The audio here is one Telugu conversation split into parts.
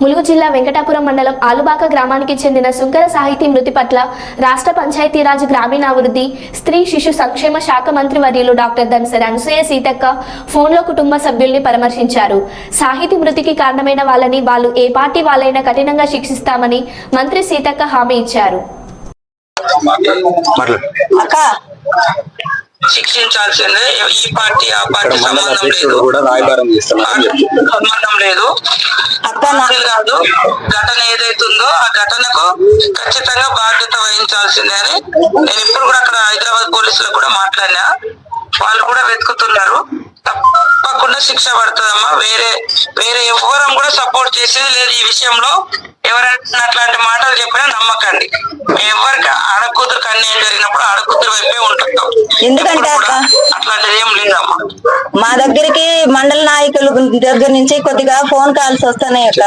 ములుగు జిల్లా వెంకటాపురం మండలం ఆలుబాక గ్రామానికి చెందిన సుంకర సాహితీ మృతి పట్ల రాష్ట్ర పంచాయతీరాజ్ గ్రామీణాభివృద్ధి స్త్రీ శిశు సంక్షేమ శాఖ మంత్రి వర్యులు డాక్టర్ దన్సర్ అనసూయ సీతక్క ఫోన్లో కుటుంబ సభ్యుల్ని పరామర్శించారు. సాహితీ మృతికి కారణమైన వాళ్ళని వాళ్ళు ఏ పార్టీ వాళ్ళైనా కఠినంగా శిక్షిస్తామని మంత్రి సీతక్క హామీ ఇచ్చారు. శిక్షించాల్సిందే. ఈ పార్టీ ఆ పార్టీ సంబంధం లేదు. కూడా రాయబారం సంబంధం లేదు. కాదు. ఘటన ఏదైతుందో ఆ ఘటనకు ఖచ్చితంగా బాధ్యత వహించాల్సిందే అని నేను ఇప్పుడు కూడా అక్కడ హైదరాబాద్ పోలీసులకు కూడా మాట్లాడినా. వాళ్ళు కూడా వెతుకుతున్నారు. తప్పకుండా శిక్ష పడుతుందమ్మా. వేరే వేరే ఎవరం కూడా సపోర్ట్ చేసేది లేదు ఈ విషయంలో. ఎవరైనా అట్లాంటి మాటలు చెప్పినా నమ్మకండి. ఎవరికి ఆడకూతురికి అన్యాయం జరిగినప్పుడు ఆడకూతురు వైపే ఉంటాం ఎందుకంటే అట్లాంటిది ఏం లేదమ్మా. మా దగ్గరికి మండల నాయకుల దగ్గర నుంచి కొద్దిగా ఫోన్ కాల్స్ వస్తున్నాయి అక్క.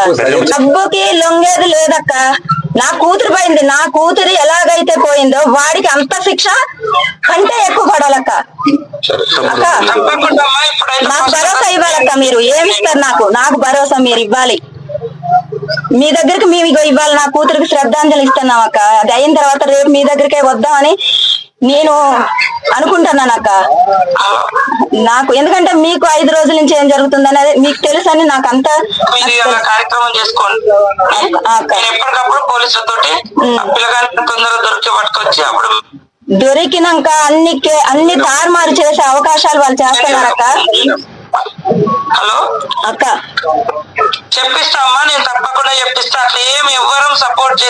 డబ్బుకి లొంగేది లేదక్క. నా కూతురు పోయింది. నా కూతురు ఎలాగైతే పోయిందో వాడికి అంత శిక్ష కంటే ఎక్కువ పడాలక్క. నాకు భరోసా ఇవ్వాలక్క మీరు. ఏమి ఇస్తారు నాకు? నాకు భరోసా మీరు ఇవ్వాలి. మీ దగ్గరికి మేము ఇగో ఇవ్వాలి. నా కూతురికి శ్రద్ధాంజలి ఇస్తున్నాం అక్క. అది అయిన తర్వాత రేపు మీ దగ్గరికే వద్దామని నేను అనుకుంటున్నాను అక్క నాకు ఎందుకంటే మీకు ఐదు రోజుల నుంచి ఏం జరుగుతుంది అనేది మీకు తెలుసు అని నాకు అంత కార్యక్రమం చేసుకోండి. ఆ, అక్క. నేను ఎప్పటికప్పుడు పోలీసులతోటి ఆ పిల్లగాని తొందరగా దొరికి పట్టుకొచ్చి అప్పుడు దొరికినాక అన్ని అన్ని తారుమారు చేసే అవకాశాలు వాళ్ళు చేస్తున్నారక్క. హలో? అక్క. చెప్పిస్తామా? నేను తప్పకుండా చెప్పిస్తా. అట్లా ఏం ఎవ్వరం సపోర్ట్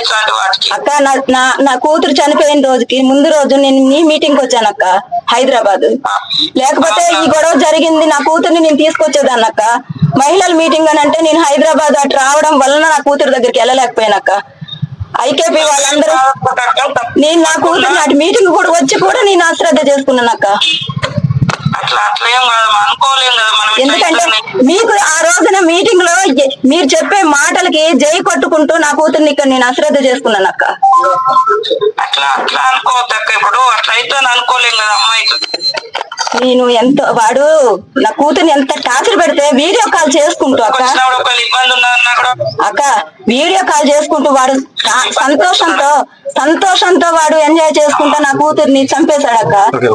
ఇట్లాంటి వాటికి. అక్క నా నా కూతురు చనిపోయిన రోజుకి ముందు రోజు నేను నీ మీటింగ్ వచ్చాను అక్క హైదరాబాద్. లేకపోతే ఈ గొడవ జరిగింది నా కూతుర్ని నేను తీసుకొచ్చేదాన్నక్క మహిళల మీటింగ్ అని అంటే నేను హైదరాబాద్ అటు రావడం వలన నా కూతురు దగ్గరికి వెళ్ళలేకపోయానక్క ఐకేపీ వాళ్ళందరూ నేను నా కూతుర్ని అటు మీటింగ్ కూడా వచ్చి కూడా నేను అశ్రద్ధ చేసుకున్నానక్క అట్లా అట్లా ఏం కాదు అనుకోలేం కదా మనం ఇట్లా ఎందుకంటే. మీకు ఆ రోజున మీటింగ్లో మీరు చెప్పే మాటలకి జై కొట్టుకుంటూ నా కూతుర్ని ఇక్కడ నేను అశ్రద్ధ చేసుకున్నానక్క అట్లా అట్లా అనుకోవద్దు అక్క ఇప్పుడు అట్లా అయితే అనుకోలేం కదా అమ్మాయి. నేను ఎంతో వాడు నా కూతుర్ని ఎంత టార్చర్ పెడితే వీడియో కాల్ చేసుకుంటూ అక్క. అక్క వీడియో కాల్ చేసుకుంటూ వాడు సంతోషంతో సంతోషంతో వాడు ఎంజాయ్ చేసుకుంటూ నా కూతుర్ని చంపేశాడక్క ఓకే.